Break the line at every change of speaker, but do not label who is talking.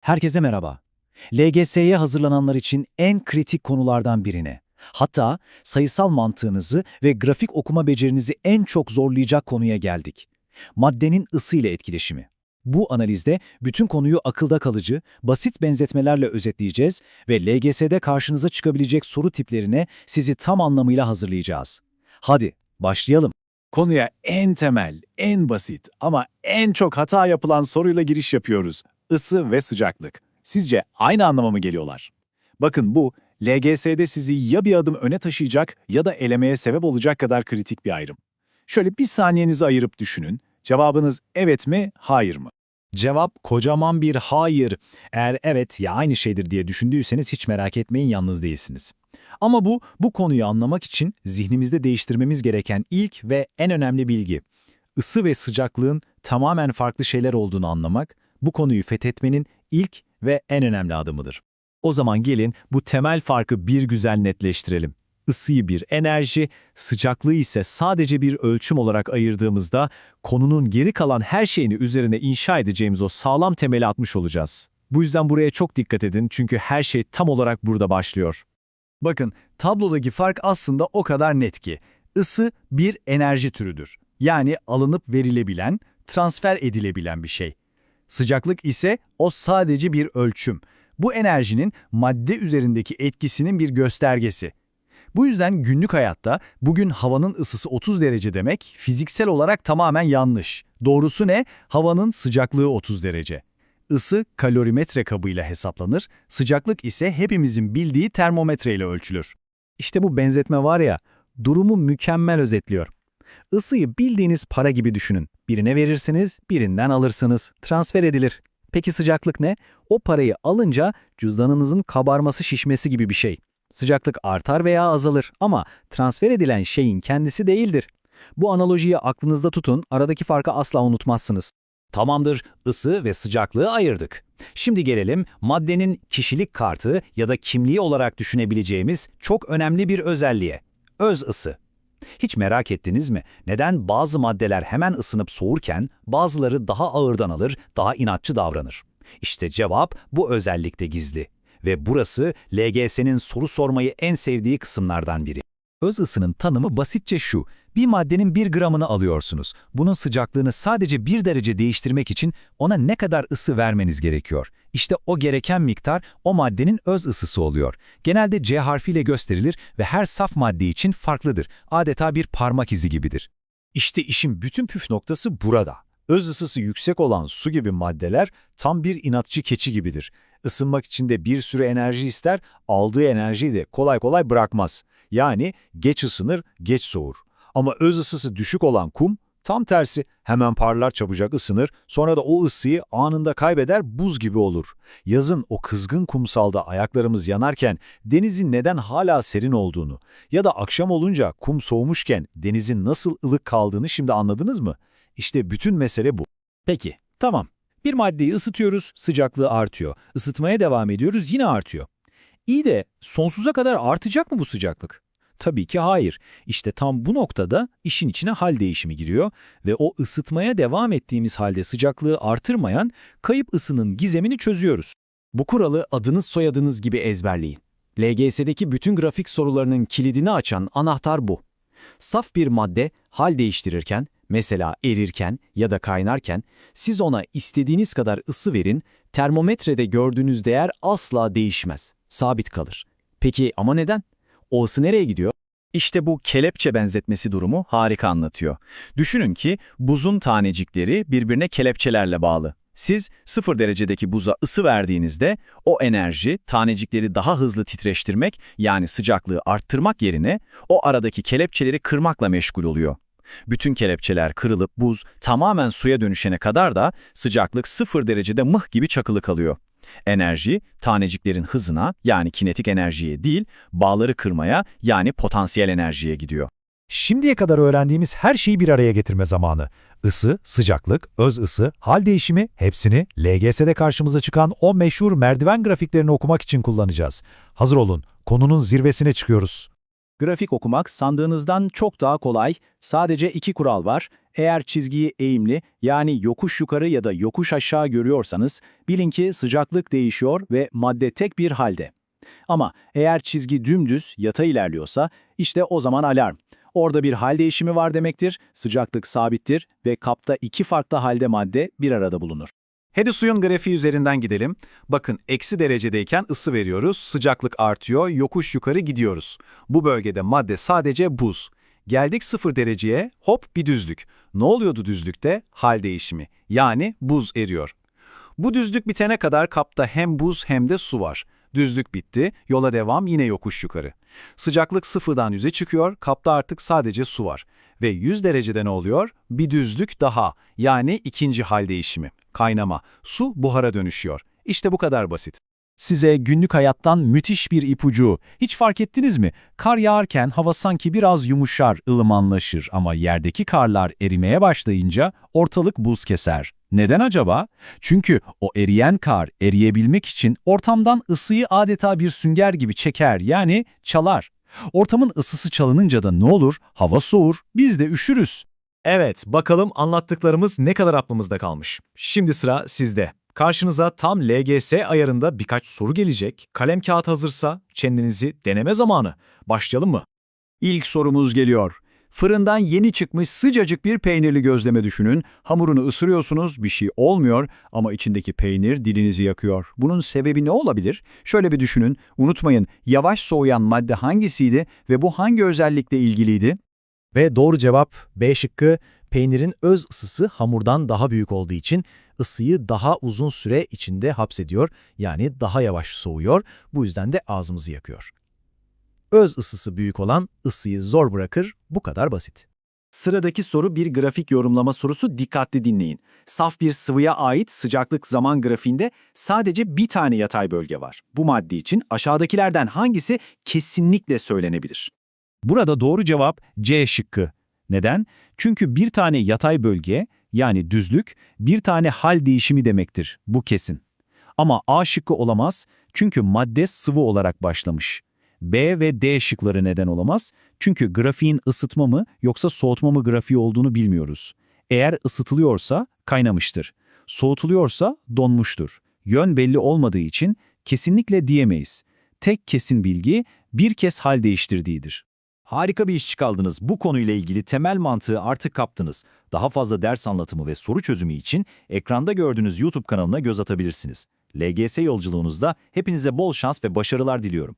Herkese merhaba. LGS'ye hazırlananlar için en kritik konulardan birine, hatta sayısal mantığınızı ve grafik okuma becerinizi en çok zorlayacak konuya geldik. Maddenin ısı ile etkileşimi. Bu analizde bütün konuyu akılda kalıcı, basit benzetmelerle özetleyeceğiz ve LGS'de karşınıza çıkabilecek soru tiplerine sizi tam anlamıyla hazırlayacağız. Hadi başlayalım.
Konuya en temel, en basit ama en çok hata yapılan soruyla giriş yapıyoruz. Isı ve sıcaklık. Sizce aynı anlama mı geliyorlar? Bakın bu, LGS'de sizi ya bir adım öne taşıyacak ya da elemeye sebep olacak kadar kritik bir ayrım. Şöyle bir saniyenizi ayırıp düşünün. Cevabınız evet mi, hayır mı?
Cevap kocaman bir hayır. Eğer evet ya aynı şeydir diye düşündüyseniz hiç merak etmeyin yalnız değilsiniz. Ama bu, bu konuyu anlamak için zihnimizde değiştirmemiz gereken ilk ve en önemli bilgi. Isı ve sıcaklığın tamamen farklı şeyler olduğunu anlamak, bu konuyu fethetmenin ilk ve en önemli adımıdır. O zaman gelin bu temel farkı bir güzel netleştirelim. Isıyı bir enerji, sıcaklığı ise sadece bir ölçüm olarak ayırdığımızda konunun geri kalan her şeyini üzerine inşa edeceğimiz o sağlam temeli atmış olacağız. Bu yüzden buraya çok dikkat edin çünkü her şey tam olarak burada başlıyor.
Bakın, tablodaki fark aslında o kadar net ki. Isı bir enerji türüdür. Yani alınıp verilebilen, transfer edilebilen bir şey. Sıcaklık ise o sadece bir ölçüm. Bu enerjinin madde üzerindeki etkisinin bir göstergesi. Bu yüzden günlük hayatta bugün havanın ısısı 30 derece demek fiziksel olarak tamamen yanlış. Doğrusu ne? Havanın sıcaklığı 30 derece. Isı kalorimetre kabıyla hesaplanır, sıcaklık ise hepimizin bildiği termometre ile ölçülür.
İşte bu benzetme var ya, durumu mükemmel özetliyor. Isıyı bildiğiniz para gibi düşünün. Birine verirsiniz, birinden alırsınız. Transfer edilir. Peki sıcaklık ne? O parayı alınca cüzdanınızın kabarması şişmesi gibi bir şey. Sıcaklık artar veya azalır ama transfer edilen şeyin kendisi değildir. Bu analojiyi aklınızda tutun, aradaki farkı asla unutmazsınız.
Tamamdır, ısı ve sıcaklığı ayırdık. Şimdi gelelim maddenin kişilik kartı ya da kimliği olarak düşünebileceğimiz çok önemli bir özelliğe. Öz ısı. Hiç merak ettiniz mi? Neden bazı maddeler hemen ısınıp soğurken bazıları daha ağırdan alır, daha inatçı davranır? İşte cevap bu özellikte gizli. Ve burası LGS'nin soru sormayı en sevdiği kısımlardan biri.
Öz ısının tanımı basitçe şu. Bir maddenin bir gramını alıyorsunuz. Bunun sıcaklığını sadece bir derece değiştirmek için ona ne kadar ısı vermeniz gerekiyor. İşte o gereken miktar o maddenin öz ısısı oluyor. Genelde C harfiyle gösterilir ve her saf madde için farklıdır. Adeta bir parmak izi gibidir.
İşte işin bütün püf noktası burada. Öz ısısı yüksek olan su gibi maddeler tam bir inatçı keçi gibidir. Isınmak için de bir sürü enerji ister, aldığı enerjiyi de kolay kolay bırakmaz. Yani geç ısınır, geç soğur. Ama öz ısısı düşük olan kum tam tersi hemen parlar çabucak ısınır, sonra da o ısıyı anında kaybeder buz gibi olur. Yazın o kızgın kumsalda ayaklarımız yanarken denizin neden hala serin olduğunu ya da akşam olunca kum soğumuşken denizin nasıl ılık kaldığını şimdi anladınız mı? İşte bütün mesele bu.
Peki, tamam. Bir maddeyi ısıtıyoruz, sıcaklığı artıyor. Isıtmaya devam ediyoruz, yine artıyor. İyi de sonsuza kadar artacak mı bu sıcaklık? Tabii ki hayır. İşte tam bu noktada işin içine hal değişimi giriyor ve o ısıtmaya devam ettiğimiz halde sıcaklığı artırmayan kayıp ısının gizemini çözüyoruz.
Bu kuralı adınız soyadınız gibi ezberleyin. LGS'deki bütün grafik sorularının kilidini açan anahtar bu. Saf bir madde hal değiştirirken, mesela erirken ya da kaynarken siz ona istediğiniz kadar ısı verin, termometrede gördüğünüz değer asla değişmez, sabit kalır. Peki ama neden? O ısı nereye gidiyor? İşte bu kelepçe benzetmesi durumu harika anlatıyor. Düşünün ki buzun tanecikleri birbirine kelepçelerle bağlı. Siz 0 derecedeki buza ısı verdiğinizde o enerji tanecikleri daha hızlı titreştirmek yani sıcaklığı arttırmak yerine o aradaki kelepçeleri kırmakla meşgul oluyor. Bütün kelepçeler kırılıp buz tamamen suya dönüşene kadar da sıcaklık 0 derecede mıh gibi çakılı kalıyor. Enerji, taneciklerin hızına yani kinetik enerjiye değil, bağları kırmaya yani potansiyel enerjiye gidiyor.
Şimdiye kadar öğrendiğimiz her şeyi bir araya getirme zamanı. Isı, sıcaklık, öz ısı, hal değişimi hepsini LGS'de karşımıza çıkan o meşhur merdiven grafiklerini okumak için kullanacağız. Hazır olun, konunun zirvesine çıkıyoruz.
Grafik okumak sandığınızdan çok daha kolay. Sadece iki kural var. Eğer çizgiyi eğimli yani yokuş yukarı ya da yokuş aşağı görüyorsanız bilin ki sıcaklık değişiyor ve madde tek bir halde. Ama eğer çizgi dümdüz yatay ilerliyorsa işte o zaman alarm. Orada bir hal değişimi var demektir, sıcaklık sabittir ve kapta iki farklı halde madde bir arada bulunur.
Hadi suyun grafiği üzerinden gidelim. Bakın eksi derecedeyken ısı veriyoruz, sıcaklık artıyor, yokuş yukarı gidiyoruz. Bu bölgede madde sadece buz. Geldik sıfır dereceye, hop bir düzlük. Ne oluyordu düzlükte? Hal değişimi. Yani buz eriyor. Bu düzlük bitene kadar kapta hem buz hem de su var. Düzlük bitti, yola devam yine yokuş yukarı. Sıcaklık sıfırdan yüze çıkıyor, kapta artık sadece su var. Ve 100 derecede ne oluyor? Bir düzlük daha, yani ikinci hal değişimi, kaynama. Su buhara dönüşüyor. İşte bu kadar basit.
Size günlük hayattan müthiş bir ipucu. Hiç fark ettiniz mi? Kar yağarken hava sanki biraz yumuşar, ılımanlaşır ama yerdeki karlar erimeye başlayınca ortalık buz keser. Neden acaba? Çünkü o eriyen kar eriyebilmek için ortamdan ısıyı adeta bir sünger gibi çeker yani çalar. Ortamın ısısı çalınınca da ne olur? Hava soğur, biz de üşürüz.
Evet, bakalım anlattıklarımız ne kadar aklımızda kalmış. Şimdi sıra sizde. Karşınıza tam LGS ayarında birkaç soru gelecek. Kalem kağıt hazırsa kendinizi deneme zamanı. Başlayalım mı?
İlk sorumuz geliyor. Fırından yeni çıkmış sıcacık bir peynirli gözleme düşünün. Hamurunu ısırıyorsunuz, bir şey olmuyor ama içindeki peynir dilinizi yakıyor. Bunun sebebi ne olabilir? Şöyle bir düşünün. Unutmayın, yavaş soğuyan madde hangisiydi ve bu hangi özellikle ilgiliydi?
Ve doğru cevap B şıkkı, peynirin öz ısısı hamurdan daha büyük olduğu için ısıyı daha uzun süre içinde hapsediyor, yani daha yavaş soğuyor, bu yüzden de ağzımızı yakıyor. Öz ısısı büyük olan ısıyı zor bırakır, bu kadar basit.
Sıradaki soru bir grafik yorumlama sorusu dikkatli dinleyin. Saf bir sıvıya ait sıcaklık zaman grafiğinde sadece bir tane yatay bölge var. Bu madde için aşağıdakilerden hangisi kesinlikle söylenebilir? Burada doğru cevap C şıkkı. Neden? Çünkü bir tane yatay bölge yani düzlük bir tane hal değişimi demektir. Bu kesin. Ama A şıkkı olamaz çünkü madde sıvı olarak başlamış. B ve D şıkları neden olamaz? Çünkü grafiğin ısıtma mı yoksa soğutma mı grafiği olduğunu bilmiyoruz. Eğer ısıtılıyorsa kaynamıştır. Soğutuluyorsa donmuştur. Yön belli olmadığı için kesinlikle diyemeyiz. Tek kesin bilgi bir kez hal değiştirdiğidir.
Harika bir iş çıkardınız. Bu konuyla ilgili temel mantığı artık kaptınız. Daha fazla ders anlatımı ve soru çözümü için ekranda gördüğünüz YouTube kanalına göz atabilirsiniz. LGS yolculuğunuzda hepinize bol şans ve başarılar diliyorum.